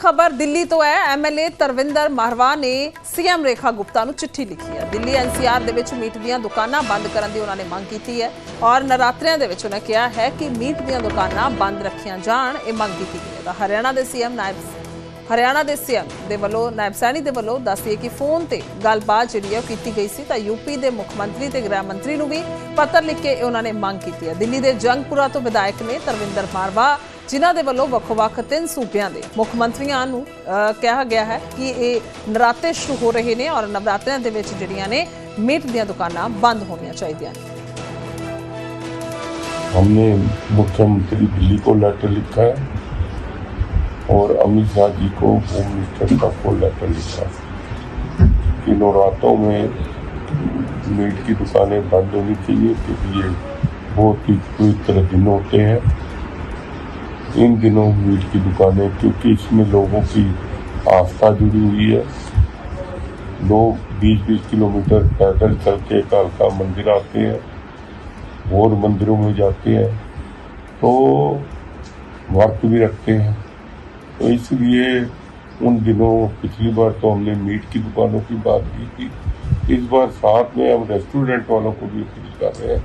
ਖਬਰ ਦਿੱਲੀ ਤੋਂ ਹੈ। ਐਮਐਲਏ ਤਰਵਿੰਦਰ ਮਾਹਰਵਾ ਨੇ ਸੀਐਮ ਰੇਖਾ ਗੁਪਤਾ ਨੂੰ ਚਿੱਠੀ ਲਿਖੀ ਹੈ। ਦਿੱਲੀ ਐਨਸੀਆਰ ਦੇ ਵਿੱਚ ਮੀਟ ਦੀਆਂ ਦੁਕਾਨਾਂ ਬੰਦ ਕਰਨ ਦੀ ਉਹਨਾਂ ਨੇ ਮੰਗ ਕੀਤੀ ਹੈ ਔਰ ਨਰਾਤਰਿਆਂ ਦੇ ਵਿੱਚ ਉਹਨਾਂ ਕਿਹਾ ਹੈ ਕਿ ਮੀਟ ਦੀਆਂ ਦੁਕਾਨਾਂ ਬੰਦ ਰੱਖੀਆਂ ਜਾਣ, ਇਹ ਮੰਗ ਕੀਤੀ ਗਈ ਹੈ। ਤਾਂ ਹਰਿਆਣਾ ਦੇ ਸੀਐਮ ਨਾਇਬ ਹਰਿਆਣਾ ਦੇ ਸੀਐਮ ਦੇ ਵੱਲੋਂ, ਨਾਇਬ ਸੈਣੀ ਦੇ ਵੱਲੋਂ ਦੱਸਿਏ ਕਿ ਫੋਨ ਤੇ ਗੱਲਬਾਤ ਜਿਹੜੀ ਹੈ ਉਹ ਕੀਤੀ ਗਈ ਸੀ। ਤਾਂ ਯੂਪੀ ਦੇ ਮੁੱਖ ਮੰਤਰੀ ਤੇ ਗ੍ਰਹਿ ਮੰਤਰੀ ਨੂੰ ਵੀ ਪੱਤਰ ਲਿਖ ਕੇ ਉਹਨਾਂ ਨੇ ਮੰਗ ਕੀਤੀ ਹੈ। ਦਿੱਲੀ ਦੇ ਜੰਗਪੁਰਾ ਤੋਂ ਵਿਧਾਇਕ ਨੇ ਤਰਵਿੰਦਰ ਮਾਰਵਾ ਜਿਨ੍ਹਾਂ ਦੇ ਵੱਲੋਂ ਵੱਖ-ਵੱਖ ਤਿੰਨ ਸੂਬਿਆਂ ਦੇ ਮੁੱਖ ਮੰਤਰੀਆਂ ਨੂੰ ਅਹ, ਕਿਹਾ ਗਿਆ ਹੈ ਕਿ ਇਹ ਨਰਾਤੇ ਸ਼ੁਰੂ ਹੋ ਰਹੇ ਨੇ ਔਰ ਨਵਰਾਤਰਿਆਂ ਦੇ ਵਿੱਚ ਜਿਹੜੀਆਂ ਨੇ ਮੀਟ ਦੀਆਂ ਦੁਕਾਨਾਂ ਬੰਦ ਹੋਣੀਆਂ ਚਾਹੀਦੀਆਂ ਨੇ हमने मुख्यमंत्री दिल्ली को लेटर लिखा है और अमित शाह जी को होम मिनिस्टर का को लेटर लिखा है कि नवरात्रों में मीट की दुकानें बंद होनी चाहिए क्योंकि ये बहुत ही पवित्र दिन होते हैं इन दिनों मीट की दुकानें, क्योंकि इसमें लोगों की आस्था जुड़ी हुई है। लोग 20-20 किलोमीटर पैदल चल के कालका मंदिर आते हैं और मंदिरों में जाते हैं तो वर्त भी रखते हैं। तो इसलिए उन दिनों पिछली बार तो हमने मीट की दुकानों की बात की थी। इस बार साथ में हम रेस्टोरेंट वालों को भी अपील कर रहे हैं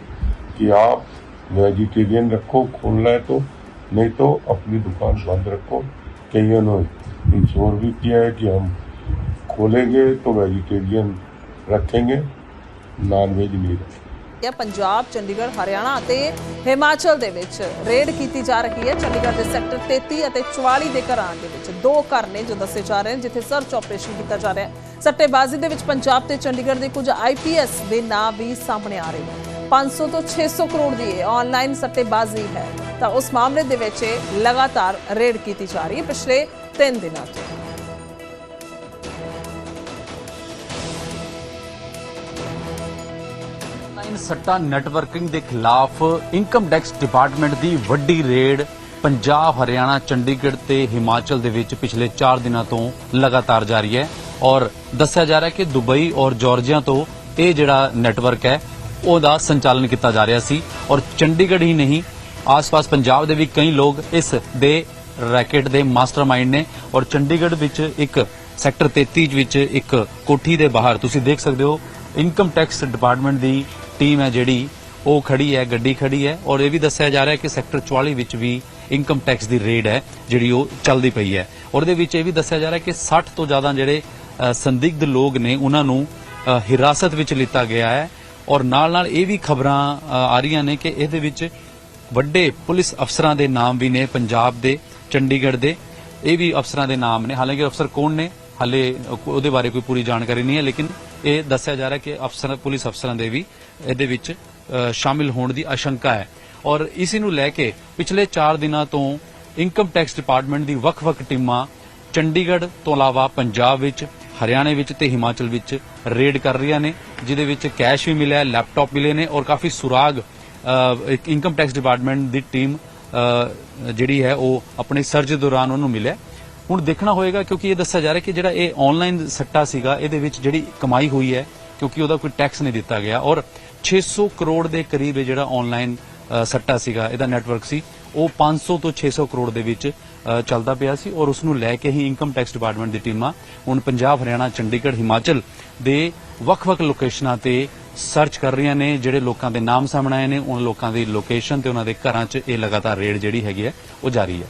कि आप वेजिटेरियन रखो, खोलना है तो नहीं तो अपनी दुकान बंद रखो कईयों ने इंश्योर भी किया है कि हम खोलेंगे तो वेजिटेरियन रखेंगे नॉन वेज नहीं रखेंगे ਇਹ ਪੰਜਾਬ ਚੰਡੀਗੜ੍ਹ ਹਰਿਆਣਾ ਅਤੇ ਹਿਮਾਚਲ ਦੇ ਵਿੱਚ ਰੇਡ ਕੀਤੀ ਜਾ ਰਹੀ ਹੈ ਚੰਡੀਗੜ੍ਹ ਦੇ ਸੈਕਟਰ 33 ਅਤੇ 44 ਦੇ ਘਰਾਂ ਦੇ ਵਿੱਚ ਦੋ ਘਰ ਨੇ ਜੋ ਦੱਸੇ ਜਾ ਰਹੇ ਨੇ ਜਿੱਥੇ ਸਰਚ ਆਪਰੇਸ਼ਨ ਕੀਤਾ ਜਾ ਰਿਹਾ ਹੈ ਸੱਟੇਬਾਜ਼ੀ ਦੇ ਵਿੱਚ ਪੰਜਾਬ ਤੇ ਚੰਡੀਗੜ੍ਹ ਦੇ ਕੁਝ ਆਈਪੀਐਸ ਦੇ ਨਾਂ ਵੀ ਸਾਹਮਣੇ ਆ ਰਹੇ ਨੇ 500 ਤੋਂ 600 ਕਰੋੜ ਦੀ ਇਹ ਆਨਲਾਈਨ ਸੱਟੇਬਾਜ਼ੀ ਹੈ ਤਾਂ ਉਸ ਮਾਮਲੇ ਦੇ ਵਿੱਚ ਇਹ ਲਗਾਤਾਰ ਰੇਡ ਕੀਤੀ ਜਾ ਰਹੀ ਹੈ ਪਿਛਲੇ 3 ਦਿਨਾਂ ਤੋਂ। ਸੱਟਾ ਨੈਟਵਰਕਿੰਗ ਦੇ ਖਿਲਾਫ ਇਨਕਮ ਟੈਕਸ ਡਿਪਾਰਟਮੈਂਟ ਦੀ ਵੱਡੀ ਰੇਡ ਪੰਜਾਬ, ਹਰਿਆਣਾ, ਚੰਡੀਗੜ੍ਹ ਤੇ ਹਿਮਾਚਲ ਦੇ ਵਿੱਚ ਪਿਛਲੇ 4 ਦਿਨਾਂ ਤੋਂ ਲਗਾਤਾਰ ਜਾਰੀ ਹੈ। ਔਰ ਦੱਸਿਆ ਜਾ ਰਿਹਾ ਕਿ ਦੁਬਈ ਔਰ ਜਾਰਜੀਆ ਤੋਂ ਇਹ ਜਿਹੜਾ ਨੈਟਵਰਕ ਹੈ, ਉਹਦਾ ਸੰਚਾਲਨ ਕੀਤਾ ਜਾ ਰਿਹਾ ਸੀ। ਔਰ ਚੰਡੀਗੜ੍ਹ ਹੀ ਨਹੀਂ ਆਸ-ਪਾਸ ਪੰਜਾਬ ਦੇ ਵੀ ਕਈ ਲੋਕ ਇਸ ਦੇ ਰੈਕੇਟ ਦੇ ਮਾਸਟਰਮਾਈਂਡ ਨੇ ਔਰ ਚੰਡੀਗੜ੍ਹ ਵਿੱਚ ਇੱਕ ਸੈਕਟਰ 33 ਵਿੱਚ ਇੱਕ ਕੋਠੀ ਦੇ ਬਾਹਰ ਤੁਸੀਂ ਦੇਖ ਸਕਦੇ ਹੋ ਇਨਕਮ ਟੈਕਸ ਡਿਪਾਰਟਮੈਂਟ ਦੀ ਟੀਮ ਹੈ ਜਿਹੜੀ ਉਹ ਖੜੀ ਹੈ ਗੱਡੀ ਖੜੀ ਹੈ ਔਰ ਇਹ ਵੀ ਦੱਸਿਆ ਜਾ ਰਿਹਾ ਹੈ ਕਿ ਸੈਕਟਰ 44 ਵਿੱਚ ਵੀ ਇਨਕਮ ਟੈਕਸ ਦੀ ਰੇਡ ਹੈ ਜਿਹੜੀ ਉਹ ਚੱਲਦੀ ਪਈ ਹੈ। ਔਰ ਇਹਦੇ ਵਿੱਚ ਇਹ ਵੀ ਦੱਸਿਆ ਜਾ ਰਿਹਾ ਕਿ 60 ਤੋਂ ਜ਼ਿਆਦਾ ਜਿਹੜੇ ਅ, ਸੰਦਿਗਧ ਲੋਕ ਨੇ ਉਹਨਾਂ ਨੂੰ ਹਿਰਾਸਤ ਵਿੱਚ ਲਿੱਤਾ ਗਿਆ ਹੈ ਔਰ ਨਾਲ ਨਾਲ ਇਹ ਵੀ ਖਬਰਾਂ ਆ ਰਹੀਆਂ ਨੇ ਕਿ ਇਹਦੇ ਵਿੱਚ ਵੱਡੇ ਪੁਲਿਸ ਅਫਸਰਾਂ ਦੇ ਨਾਮ ਵੀ ਨੇ, ਪੰਜਾਬ ਦੇ, ਚੰਡੀਗੜ੍ਹ ਦੇ, ਇਹ ਵੀ ਅਫਸਰਾਂ ਦੇ ਨਾਮ ਨੇ। ਹਾਲਾਂਕਿ ਅਫਸਰ ਕੌਣ ਨੇ, ਹਾਲੇ ਉਹਦੇ ਬਾਰੇ ਕੋਈ ਪੂਰੀ ਜਾਣਕਾਰੀ ਨਹੀਂ ਹੈ, ਲੇਕਿਨ ਇਹ ਦੱਸਿਆ ਜਾ ਰਿਹਾ ਕਿ ਅਫਸਰ, ਪੁਲਿਸ ਅਫਸਰਾਂ ਦੇ ਵੀ ਇਹਦੇ ਵਿੱਚ ਸ਼ਾਮਿਲ ਹੋਣ ਦੀ ਆਸ਼ੰਕਾ ਹੈ। ਔਰ ਇਸੇ ਨੂੰ ਲੈ ਕੇ ਪਿਛਲੇ 4 ਦਿਨਾਂ ਤੋਂ ਇਨਕਮ ਟੈਕਸ ਡਿਪਾਰਟਮੈਂਟ ਦੀ ਵੱਖ-ਵੱਖ ਟੀਮਾਂ ਚੰਡੀਗੜ੍ਹ ਤੋਂ ਇਲਾਵਾ ਪੰਜਾਬ ਵਿੱਚ, ਹਰਿਆਣੇ ਵਿੱਚ ਤੇ ਹਿਮਾਚਲ ਵਿੱਚ ਰੇਡ ਕਰ ਰਹੀਆਂ ਨੇ, ਜਿਹਦੇ ਵਿੱਚ ਕੈਸ਼ ਵੀ ਮਿਲਿਆ ਹੈ ਲੈਪਟਾਪ ਮਿਲੇ ਨੇ ਔਰ ਕਾਫੀ ਸੁਰਾਗ ਇੱਕ ਇਨਕਮ ਟੈਕਸ ਡਿਪਾਰਟਮੈਂਟ ਦੀ ਟੀਮ ਜਿਹੜੀ ਹੈ, ਉਹ ਆਪਣੇ ਸਰਜ ਦੌਰਾਨ ਉਹਨੂੰ ਮਿਲਿਆ। ਹੁਣ ਦੇਖਣਾ ਹੋਏਗਾ, ਕਿਉਂਕਿ ਇਹ ਦੱਸਿਆ ਜਾ ਰਿਹਾ ਕਿ ਜਿਹੜਾ ਇਹ ਆਨਲਾਈਨ ਸੱਟਾ ਸੀਗਾ, ਇਹਦੇ ਵਿੱਚ ਜਿਹੜੀ ਕਮਾਈ ਹੋਈ ਹੈ, ਕਿਉਂਕਿ ਉਹਦਾ ਕੋਈ ਟੈਕਸ ਨਹੀਂ ਦਿੱਤਾ ਗਿਆ। ਔਰ 600 ਕਰੋੜ ਦੇ ਕਰੀਬ ਇਹ ਜਿਹੜਾ ਆਨਲਾਈਨ ਸੱਟਾ ਸੀਗਾ, ਇਹਦਾ ਨੈਟਵਰਕ ਸੀ। ਉਹ 500 ਤੋਂ 600 ਕਰੋੜ ਦੇ ਵਿੱਚ ਚੱਲਦਾ ਪਿਆ ਸੀ ਔਰ ਉਸ ਨੂੰ ਲੈ ਕੇ ਹੀ ਇਨਕਮ ਟੈਕਸ ਡਿਪਾਰਟਮੈਂਟ ਦੀ ਟੀਮਾਂ, ਹੁਣ ਪੰਜਾਬ, ਹਰਿਆਣਾ, ਚੰਡੀਗੜ੍ਹ, ਹਿਮਾਚਲ ਦੇ ਵੱਖ-ਵੱਖ ਲੋਕੇਸ਼ਨਾਂ ਤੇ ਸਰਚ ਕਰ ਰਹੀਆਂ ਨੇ ਜਿਹੜੇ ਲੋਕਾਂ ਦੇ ਨਾਮ ਸਾਹਮਣੇ ਆਏ ਨੇ ਉਹਨਾਂ ਲੋਕਾਂ ਦੀ ਲੋਕੇਸ਼ਨ ਤੇ ਉਹਨਾਂ ਦੇ ਘਰਾਂ 'ਚ ਇਹ ਲਗਾਤਾਰ ਰੇਡ ਜਿਹੜੀ ਹੈਗੀ ਹੈ ਉਹ ਜਾਰੀ ਹੈ।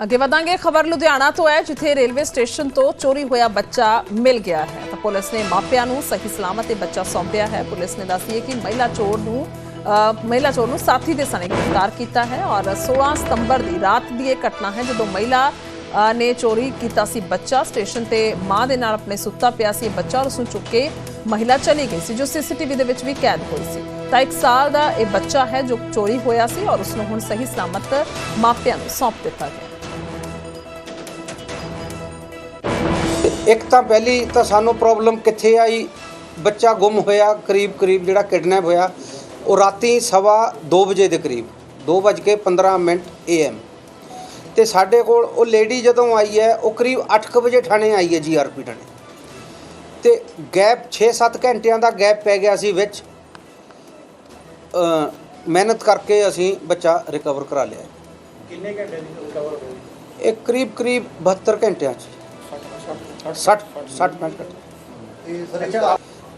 ਅੱਗੇ ਵਧਾਂਗੇ ਖਬਰ ਲੁਧਿਆਣਾ ਤੋਂ ਹੈ ਜਿੱਥੇ ਰੇਲਵੇ ਸਟੇਸ਼ਨ ਤੋਂ ਚੋਰੀ ਹੋਇਆ ਬੱਚਾ ਮਿਲ ਗਿਆ ਹੈ। ਤਾਂ ਪੁਲਿਸ ਨੇ ਮਾਪਿਆਂ ਨੂੰ ਸਹੀ ਸਲਾਮਤ ਤੇ ਬੱਚਾ ਸੌਂਪਿਆ ਹੈ। ਪੁਲਿਸ ਨੇ ਦੱਸੀ ਹੈ ਕਿ ਮਹਿਲਾ ਚੋਰ ਨੂੰ ਅ, ਮਹਿਲਾ ਚੋਰ ਨੂੰ ਸਾਥੀ ਦੇ ਸਣੇ ਗ੍ਰਿਫਤਾਰ ਕੀਤਾ ਹੈ ਔਰ 16 ਸਤੰਬਰ ਦੀ ਰਾਤ ਦੀ ਇਹ ਘਟਨਾ ਹੈ ਜਦੋਂ ਮਹਿਲਾ ਨੇ ਚੋਰੀ ਕੀਤਾ ਸੀ ਬੱਚਾ। ਸਟੇਸ਼ਨ ਤੇ ਮਾਂ ਦੇ ਨਾਲ ਆਪਣੇ ਸੁੱਤਾ ਪਿਆ ਸੀ। ਬੱਚਾ ਔਰ ਉਸ ਨੂੰ ਚੁੱਕ ਕੇ ਮਹਿਲਾ ਚਲੀ ਗਈ ਸੀ, ਜੋ ਸੀਸੀਟੀਵੀ ਦੇ ਵਿੱਚ ਵੀ ਕੈਦ ਹੋਈ ਸੀ। ਤਾਂ ਇੱਕ ਸਾਲ ਦਾ ਇਹ ਬੱਚਾ ਹੈ ਜੋ ਚੋਰੀ ਹੋਇਆ ਸੀ ਔਰ ਉਸ ਨੂੰ ਹੁਣ ਸਹੀ ਸਲਾਮਤ ਮਾਪਿਆਂ ਨੂੰ ਸੌਂਪ ਦਿੱਤਾ ਗਿਆ। ਇੱਕ ਤਾਂ ਪਹਿਲੀ ਤਾਂ ਸਾਨੂੰ ਪ੍ਰੋਬਲਮ ਕਿੱਥੇ ਆਈ? ਬੱਚਾ ਗੁੰਮ ਹੋਇਆ ਕਰੀਬ ਕਰੀਬ ਜਿਹੜਾ ਕਿਡਨੈਪ ਹੋਇਆ, ਉਹ ਰਾਤੀ ਸਵਾ 2 ਵਜੇ ਦੇ ਕਰੀਬ 2:15 ਮਿੰਟ ਏਐਮ ਤੇ ਸਾਡੇ ਕੋਲ ਉਹ ਲੇਡੀ ਜਦੋਂ ਆਈ ਹੈ ਉਹ ਕਰੀਬ 8:00 ਵਜੇ ਥਾਣੇ ਆਈ ਹੈ ਜੀਆਰਪੀ ਥਾਣੇ। ਤੇ ਗੈਪ 6-7 ਘੰਟਿਆਂ ਦਾ ਗੈਪ ਪੈ ਗਿਆ ਸੀ ਵਿੱਚ। ਅ ਮਿਹਨਤ ਕਰਕੇ ਅਸੀਂ ਬੱਚਾ ਰਿਕਵਰ ਕਰਾ ਲਿਆ। ਕਿੰਨੇ ਘੰਟੇ ਦੀ ਰਿਕਵਰ ਹੋਈ ਇਹ ਕਰੀਬ ਕਰੀਬ 72 ਘੰਟਿਆਂ 'ਚ। 60 60 ਮਿੰਟ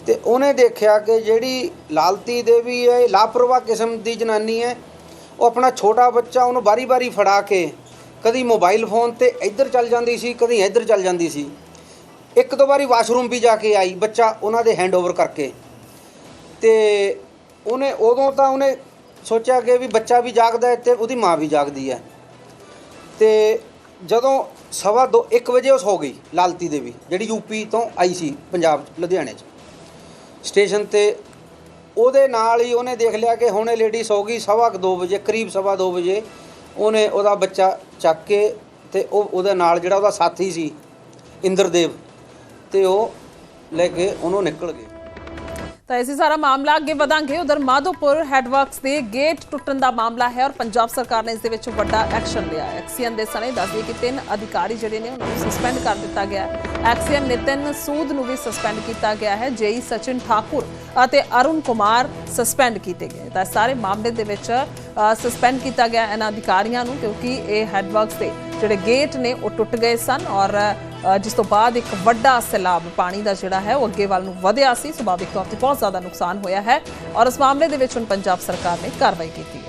ਤੇ ਉਹਨੇ ਦੇਖਿਆ ਕਿ ਜਿਹੜੀ ਲਾਲਤੀ ਦੇਵੀ ਹੈ ਲਾਪਰਵਾਹ ਕਿਸਮ ਦੀ ਜਨਾਨੀ ਹੈ ਉਹ ਆਪਣਾ ਛੋਟਾ ਬੱਚਾ ਉਹਨੂੰ ਬਾਰੀ-ਬਾਰੀ ਫੜਾ ਕੇ ਕਦੀ ਮੋਬਾਈਲ ਫੋਨ ਤੇ ਇੱਧਰ ਚੱਲ ਜਾਂਦੀ ਸੀ ਕਦੀ ਇੱਧਰ ਚੱਲ ਜਾਂਦੀ ਸੀ। ਇੱਕ ਦੋ ਵਾਰੀ ਵਾਸ਼ਰੂਮ ਵੀ ਜਾ ਕੇ ਆਈ ਬੱਚਾ ਉਹਨਾਂ ਦੇ ਹੈਂਡਓਵਰ ਕਰਕੇ। ਤੇ ਉਹਨੇ ਉਦੋਂ ਤਾਂ ਉਹਨੇ ਸੋਚਿਆ ਕਿ ਵੀ ਬੱਚਾ ਵੀ ਜਾਗਦਾ ਹੈ ਤੇ ਉਹਦੀ ਮਾਂ ਵੀ ਜਾਗਦੀ ਹੈ। ਤੇ ਜਦੋਂ ਸਵਾ ਦੋ 1 ਵਜੇ ਉਹ ਸੌ ਗਈ ਲਾਲਤੀ ਦੇਵੀ ਜਿਹੜੀ ਯੂਪੀ ਤੋਂ ਆਈ ਸੀ ਪੰਜਾਬ 'ਚ, ਲੁਧਿਆਣੇ 'ਚ। ਸਟੇਸ਼ਨ ਤੇ ਉਹਦੇ ਨਾਲ ਹੀ ਉਹਨੇ ਦੇਖ ਲਿਆ ਕਿ ਹੁਣ ਇਹ ਲੇਡੀ ਸੌ ਗਈ ਸਵਾ ਕੁ ਦੋ ਵਜੇ ਕਰੀਬ ਸਵਾ ਦੋ ਵਜੇ ਉਹਨੇ ਉਹਦਾ ਬੱਚਾ ਚੱਕ ਕੇ ਤੇ ਉਹ ਉਹਦੇ ਨਾਲ ਜਿਹੜਾ ਉਹਦਾ ਸਾਥੀ ਸੀ ਇੰਦਰਦੇਵ, ਤੇ ਉਹ ਲੈ ਕੇ ਉਹਨੂੰ ਨਿਕਲ ਗਏ। ਤਾਂ ਇਸੇ ਸਾਰਾ ਮਾਮਲਾ ਅੱਗੇ ਵਧਾਂਗੇ। ਉਧਰ ਮਾਧੋਪੁਰ ਹੈਡਵਰਕਸ ਦੇ ਗੇਟ ਟੁੱਟਣ ਦਾ ਮਾਮਲਾ ਹੈ ਔਰ ਪੰਜਾਬ ਸਰਕਾਰ ਨੇ ਇਸ ਦੇ ਵਿੱਚ ਵੱਡਾ ਐਕਸ਼ਨ ਲਿਆ ਹੈ। ਐਕਸੀਅਨ ਦੇ ਸਣੇ ਦੱਸਦੀ ਕਿ ਤਿੰਨ ਅਧਿਕਾਰੀ ਜਿਹੜੇ ਨੇ ਉਹਨਾਂ ਨੂੰ ਸਸਪੈਂਡ ਕਰ ਦਿੱਤਾ ਗਿਆ ਹੈ। ਐਕਸੀਅਨ ਨਿਤਿਨ ਸੂਦ ਨੂੰ ਵੀ ਸਸਪੈਂਡ ਕੀਤਾ ਗਿਆ ਹੈ। ਜੇਈ ਸਚਿਨ ਠਾਕੁਰ ਅਤੇ ਅਰੁਣ ਕੁਮਾਰ ਸਸਪੈਂਡ ਕੀਤੇ ਗਏ ਤਾਂ ਇਸ ਸਾਰੇ ਮਾਮਲੇ ਦੇ ਵਿੱਚ ਸਸਪੈਂਡ ਕੀਤਾ ਗਿਆ ਇਹਨਾਂ ਅਧਿਕਾਰੀਆਂ ਨੂੰ ਕਿਉਂਕਿ ਇਹ ਹੈਡਵਰਕਸ ਦੇ ਜਿਹੜੇ ਗੇਟ ਨੇ ਉਹ ਟੁੱਟ ਗਏ ਸਨ ਔਰ ਜਿਸ ਤੋਂ ਬਾਅਦ ਇੱਕ ਵੱਡਾ ਸੈਲਾਬ ਪਾਣੀ ਦਾ ਜਿਹੜਾ ਹੈ, ਉਹ ਅੱਗੇ ਵੱਲ ਨੂੰ ਵਧਿਆ ਸੀ। ਸੁਭਾਵਿਕ ਤੌਰ ਤੇ ਬਹੁਤ ਜ਼ਿਆਦਾ ਨੁਕਸਾਨ ਹੋਇਆ ਹੈ ਔਰ ਇਸ ਮਾਮਲੇ ਦੇ ਵਿੱਚ ਹੁਣ ਪੰਜਾਬ ਸਰਕਾਰ ਨੇ ਕਾਰਵਾਈ ਕੀਤੀ ਹੈ।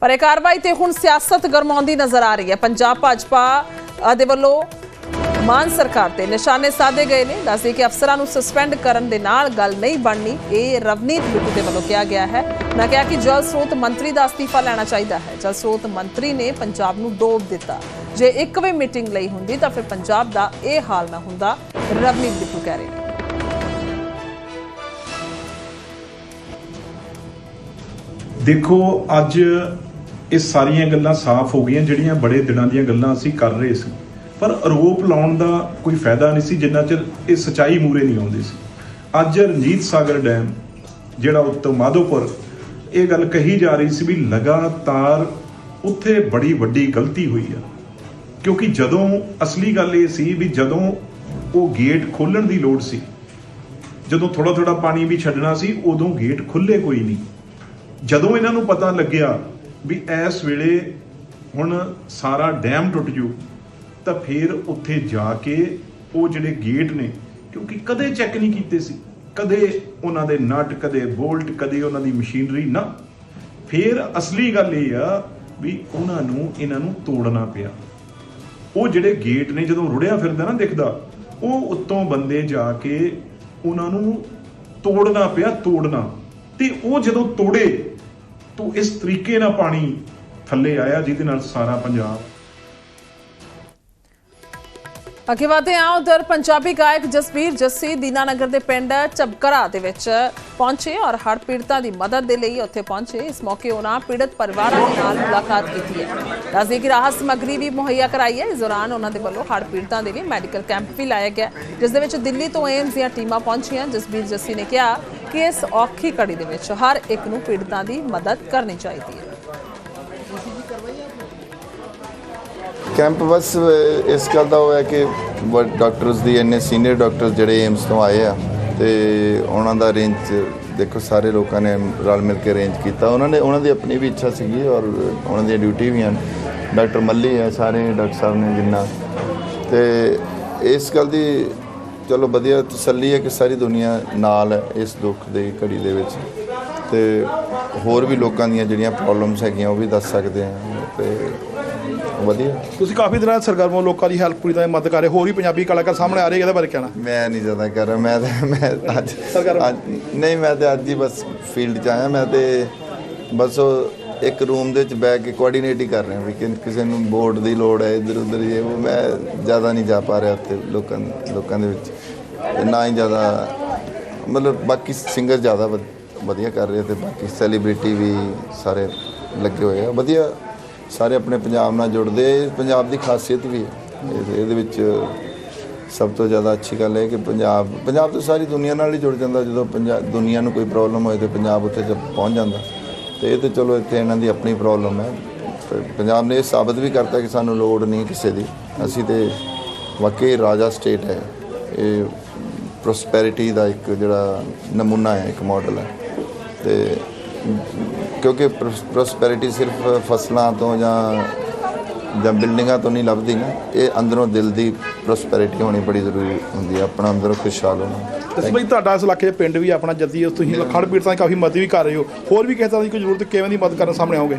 ਪਰ ਇਹ ਕਾਰਵਾਈ ਤੇ ਹੁਣ ਸਿਆਸਤ ਗਰਮਾਉਂਦੀ ਨਜ਼ਰ ਆ ਰਹੀ ਹੈ। ਪੰਜਾਬ ਭਾਜਪਾ ਦੇ ਵੱਲੋਂ ਮਾਨ ਸਰਕਾਰ ਤੇ ਨਿਸ਼ਾਨੇ ਸਾਧੇ ਗਏ ਨੇ। ਦੱਸਦੇ ਕਿ ਅਫਸਰਾਂ ਨੂੰ ਸਸਪੈਂਡ ਕਰਨ ਦੇ ਨਾਲ ਗੱਲ ਨਹੀਂ ਬਣਨੀ, ਇਹ ਰਵਨੀਤ ਬਿੱਟੂ ਦੇ ਵੱਲੋਂ ਕਿਹਾ ਗਿਆ ਹੈ। ਨਾ ਕਿਹਾ ਕਿ ਜਲ ਸਰੋਤ ਮੰਤਰੀ ਦਾ ਅਸਤੀਫਾ ਲੈਣਾ ਚਾਹੀਦਾ ਹੈ। ਜਲ ਸਰੋਤ ਮੰਤਰੀ ਨੇ ਪੰਜਾਬ ਨੂੰ ਡੋਬ ਦਿੱਤਾ। ਜੇ ਇੱਕ ਵੀ ਮੀਟਿੰਗ ਲਈ ਹੁੰਦੀ ਤਾਂ ਫਿਰ ਪੰਜਾਬ ਦਾ ਇਹ ਹਾਲ ਨਾ ਹੁੰਦਾ। ਰਵਨੀਤ ਬਿੱਟੂ ਕਹਿ ਰਹੇ ਨੇ। ਦੇਖੋ, ਅੱਜ ਇਹ ਸਾਰੀਆਂ ਗੱਲਾਂ ਸਾਫ਼ ਹੋ ਗਈਆਂ, ਜਿਹੜੀਆਂ ਬੜੇ ਦਿਨਾਂ ਦੀਆਂ ਗੱਲਾਂ ਅਸੀਂ ਕਰ ਰਹੇ ਸੀ। ਪਰ ਆਰੋਪ ਲਾਉਣ ਦਾ ਕੋਈ ਫਾਇਦਾ ਨਹੀਂ ਸੀ, ਜਿੰਨਾ ਚਿਰ ਇਹ ਸਚਾਈ ਮੂਰੇ ਨਹੀਂ ਆਉਂਦੀ ਸੀ। ਅੱਜ ਰਣਜੀਤ ਸਾਗਰ ਡੈਮ, ਜਿਹੜਾ ਉੱਤੋਂ ਮਾਧੋਪੁਰ, ਇਹ ਗੱਲ ਕਹੀ ਜਾ ਰਹੀ ਸੀ ਵੀ ਲਗਾਤਾਰ ਉੱਥੇ ਬੜੀ ਵੱਡੀ ਗਲਤੀ ਹੋਈ ਆ। ਕਿਉਂਕਿ ਜਦੋਂ ਅਸਲੀ ਗੱਲ ਇਹ ਸੀ ਵੀ ਜਦੋਂ ਉਹ ਗੇਟ ਖੋਲਣ ਦੀ ਲੋੜ ਸੀ, ਜਦੋਂ ਥੋੜਾ ਥੋੜਾ ਪਾਣੀ ਵੀ ਛੱਡਣਾ ਸੀ, ਉਦੋਂ ਗੇਟ ਖੁੱਲੇ ਕੋਈ ਨਹੀਂ। ਜਦੋਂ ਇਹਨਾਂ ਨੂੰ ਪਤਾ ਲੱਗਿਆ ਵੀ ਇਸ ਵੇਲੇ ਹੁਣ ਸਾਰਾ ਡੈਮ ਟੁੱਟ ਜੂ ਤਾਂ ਫਿਰ ਉੱਥੇ ਜਾ ਕੇ ਉਹ ਜਿਹੜੇ ਗੇਟ ਨੇ, ਕਿਉਂਕਿ ਕਦੇ ਚੈੱਕ ਨਹੀਂ ਕੀਤੇ ਸੀ, ਕਦੇ ਉਹਨਾਂ ਦੇ ਨਟ, ਕਦੇ ਬੋਲਟ, ਕਦੇ ਉਹਨਾਂ ਦੀ ਮਸ਼ੀਨਰੀ, ਨਾ। ਫਿਰ ਅਸਲੀ ਗੱਲ ਇਹ ਆ ਵੀ ਉਹਨਾਂ ਨੂੰ ਇਹਨਾਂ ਨੂੰ ਤੋੜਨਾ ਪਿਆ। ਉਹ ਜਿਹੜੇ ਗੇਟ ਨੇ, ਜਦੋਂ ਰੁੜਿਆ ਫਿਰਦਾ ਨਾ ਦਿਖਦਾ, ਉਹ ਉੱਤੋਂ ਬੰਦੇ ਜਾ ਕੇ ਉਹਨਾਂ ਨੂੰ ਤੋੜਨਾ ਪਿਆ, ਤੋੜਨਾ। ਤੇ ਉਹ ਜਦੋਂ ਤੋੜੇ, ਤਾਂ ਇਸ ਤਰੀਕੇ ਨਾਲ ਪਾਣੀ ਥੱਲੇ ਆਇਆ, ਜਿਹਦੇ ਨਾਲ ਸਾਰਾ ਪੰਜਾਬ ਅੱਗੇ ਵਧਦੇ ਹਾਂ, ਉਧਰ ਪੰਜਾਬੀ ਗਾਇਕ ਜਸਬੀਰ ਜੱਸੀ ਦੀਨਾਨਗਰ ਦੇ ਪਿੰਡ ਚਬਕਰਾ ਦੇ ਵਿੱਚ ਪਹੁੰਚੇ ਔਰ ਹੜ੍ਹ ਪੀੜਤਾਂ ਦੀ ਮਦਦ ਦੇ ਲਈ ਉੱਥੇ ਪਹੁੰਚੇ। ਇਸ ਮੌਕੇ ਉਹਨਾਂ ਪੀੜਤ ਪਰਿਵਾਰਾਂ ਦੇ ਨਾਲ ਮੁਲਾਕਾਤ ਕੀਤੀ ਹੈ। ਦੱਸਦੇ ਕਿ ਰਾਹਤ ਸਮੱਗਰੀ ਵੀ ਮੁਹੱਈਆ ਕਰਾਈ ਹੈ। ਇਸ ਦੌਰਾਨ ਉਹਨਾਂ ਦੇ ਵੱਲੋਂ ਹੜ੍ਹ ਪੀੜਤਾਂ ਦੇ ਲਈ ਮੈਡੀਕਲ ਕੈਂਪ ਵੀ ਲਾਇਆ ਗਿਆ, ਜਿਸ ਦੇ ਵਿੱਚ ਦਿੱਲੀ ਤੋਂ ਏਮਸ ਦੀਆਂ ਟੀਮਾਂ ਪਹੁੰਚੀਆਂ। ਜਸਬੀਰ ਜੱਸੀ ਨੇ ਕਿਹਾ ਕਿ ਇਸ ਔਖੀ ਘੜੀ ਦੇ ਵਿੱਚ ਹਰ ਇੱਕ ਨੂੰ ਪੀੜਤਾਂ ਦੀ ਮਦਦ ਕਰਨੀ ਚਾਹੀਦੀ ਹੈ। ਕੈਂਪ ਬਸ ਇਸ ਗੱਲ ਦਾ ਹੋਇਆ ਕਿ ਡਾਕਟਰਸ ਦੀ ਇੰਨੇ ਸੀਨੀਅਰ ਡਾਕਟਰਸ ਜਿਹੜੇ ਏਮਸ ਤੋਂ ਆਏ ਆ, ਤੇ ਉਹਨਾਂ ਦਾ ਅਰੇਂਜ ਦੇਖੋ, ਸਾਰੇ ਲੋਕਾਂ ਨੇ ਰਲ ਮਿਲ ਕੇ ਅਰੇਂਜ ਕੀਤਾ। ਉਹਨਾਂ ਨੇ ਉਹਨਾਂ ਦੀ ਆਪਣੀ ਵੀ ਇੱਛਾ ਸੀਗੀ ਔਰ ਉਹਨਾਂ ਦੀ ਡਿਊਟੀ ਵੀ ਹਨ। ਡਾਕਟਰ ਮੱਲੀ ਹੈ, ਸਾਰੇ ਡਾਕਟਰ ਸਾਹਿਬ ਨੇ ਜਿੰਨਾ। ਤੇ ਇਸ ਗੱਲ ਦੀ ਚਲੋ ਵਧੀਆ ਤਸੱਲੀ ਹੈ ਕਿ ਸਾਰੀ ਦੁਨੀਆ ਨਾਲ ਹੈ ਇਸ ਦੁੱਖ ਦੀ ਘੜੀ ਦੇ ਵਿੱਚ। ਤੇ ਹੋਰ ਵੀ ਲੋਕਾਂ ਦੀਆਂ ਜਿਹੜੀਆਂ ਪ੍ਰੋਬਲਮਸ ਹੈਗੀਆਂ, ਉਹ ਵੀ ਦੱਸ ਸਕਦੇ ਆ ਤੇ ਵਧੀਆ। ਤੁਸੀਂ ਕਾਫੀ ਦਿਨਾਂ ਵੱਲੋਂ ਲੋਕਾਂ ਦੀ ਹੈਲਪ ਪੂਰੀ ਤਰ੍ਹਾਂ ਮਦਦ ਕਰ ਰਹੇ ਹੋਰ ਵੀ ਪੰਜਾਬੀ ਕਲਾਕਾਰ ਸਾਹਮਣੇ ਆ ਰਹੇ ਇਹਦੇ ਬਾਰੇ ਕਹਿਣਾ? ਮੈਂ ਨਹੀਂ ਜ਼ਿਆਦਾ ਕਰ ਰਿਹਾ ਮੈਂ ਤੇ ਮੈਂ ਅੱਜ ਸਰਕਾਰ- ਅੱਜ- ਨਹੀਂ ਮੈਂ ਤੇ ਅੱਜ ਹੀ ਬਸ ਫੀਲਡ 'ਚ ਆਇਆ ਮੈਂ ਤੇ ਬਸ ਉਹ ਇੱਕ ਰੂਮ ਦੇ ਵਿੱਚ ਬੈਠ ਕੇ ਕੋਆਰਡੀਨੇਟ ਹੀ ਕਰ ਰਿਹਾ ਵੀ ਕਿ- ਕਿਸੇ ਨੂੰ ਬੋਰਡ ਦੀ ਲੋੜ ਹੈ ਇੱਧਰ ਉੱਧਰ ਇਹ ਉਹ ਮੈਂ ਜ਼ਿਆਦਾ ਨਹੀਂ ਜਾ ਪਾ ਰਿਹਾ ਉੱਥੇ ਲੋਕਾਂ ਲੋਕਾਂ ਦੇ ਵਿੱਚ। ਤੇ ਨਾ ਹੀ ਜ਼ਿਆਦਾ ਮਤਲਬ ਬਾਕੀ ਸਿੰਗਰ ਜ਼ਿਆਦਾ ਵਧ- ਵਧੀਆ ਕਰ ਰਹੇ ਤੇ ਬਾਕੀ ਸੈਲੀਬ੍ਰਿਟੀ ਵੀ ਸਾਰੇ ਲੱਗੇ ਹੋਏ ਆ। ਵਧੀਆ ਸਾਰੇ ਆਪਣੇ ਪੰਜਾਬ ਨਾਲ ਜੁੜਦੇ ਪੰਜਾਬ ਦੀ ਖਾਸੀਅਤ ਵੀ ਹੈ। ਇਹਦੇ ਵਿੱਚ ਸਭ ਤੋਂ ਜ਼ਿਆਦਾ ਅੱਛੀ ਗੱਲ ਹੈ ਕਿ ਪੰਜਾਬ ਪੰਜਾਬ ਤਾਂ ਸਾਰੀ ਦੁਨੀਆ ਨਾਲ ਹੀ ਜੁੜ ਜਾਂਦਾ। ਜਦੋਂ ਪੰਜਾਬ ਦੁਨੀਆ ਨੂੰ ਕੋਈ ਪ੍ਰੋਬਲਮ ਹੋਏ ਤੇ ਪੰਜਾਬ ਉੱਥੇ ਜਦ ਪਹੁੰਚ ਜਾਂਦਾ। ਤੇ ਇਹ ਤੇ ਚਲੋ ਇੱਥੇ ਇਹਨਾਂ ਦੀ ਆਪਣੀ ਪ੍ਰੋਬਲਮ ਹੈ। ਪੰਜਾਬ ਨੇ ਇਹ ਸਾਬਤ ਵੀ ਕਰਤਾ ਕਿ ਸਾਨੂੰ ਲੋੜ ਨਹੀਂ ਕਿਸੇ ਦੀ। ਅਸੀਂ ਤੇ ਵਾਕਈ ਰਾਜਾ ਸਟੇਟ ਹੈ। ਇਹ ਪ੍ਰੋਸਪੈਰਿਟੀ ਦਾ ਇੱਕ ਜਿਹੜਾ ਨਮੂਨਾ ਹੈ, ਇੱਕ ਮਾਡਲ ਹੈ। ਤੇ ਕਿਉਂਕਿ ਪ੍ਰੋਸਪੈਰਿਟੀ ਸਿਰਫ ਫਸਲਾਂ ਤੋਂ ਜਾਂ ਜਾਂ ਬਿਲਡਿੰਗਾਂ ਤੋਂ ਨਹੀਂ ਲੱਭਦੀ ਨਾ। ਇਹ ਅੰਦਰੋਂ ਦਿਲ ਦੀ ਪ੍ਰੋਸਪੈਰਿਟੀ ਹੋਣੀ ਬੜੀ ਜ਼ਰੂਰੀ ਹੁੰਦੀ ਹੈ ਆਪਣਾ ਅੰਦਰੋਂ ਖੁਸ਼ਹਾਲ ਹੋਣਾ। ਤੇ ਬਈ ਤੁਹਾਡਾ ਇਸ ਇਲਾਕੇ ਪਿੰਡ ਵੀ ਆਪਣਾ ਜੱਦੀ ਹੈ ਤੁਸੀਂ ਖੜ ਪੀੜਤਾਂ ਦੀ ਕਾਫੀ ਮਦਦ ਵੀ ਕਰ ਰਹੇ ਹੋ। ਹੋਰ ਵੀ ਕਿਸੇ ਤਰ੍ਹਾਂ ਦੀ ਕੋਈ ਜ਼ਰੂਰਤ ਕਿਵੇਂ ਦੀ ਮਦਦ ਕਰਨ ਸਾਹਮਣੇ ਆਓਗੇ?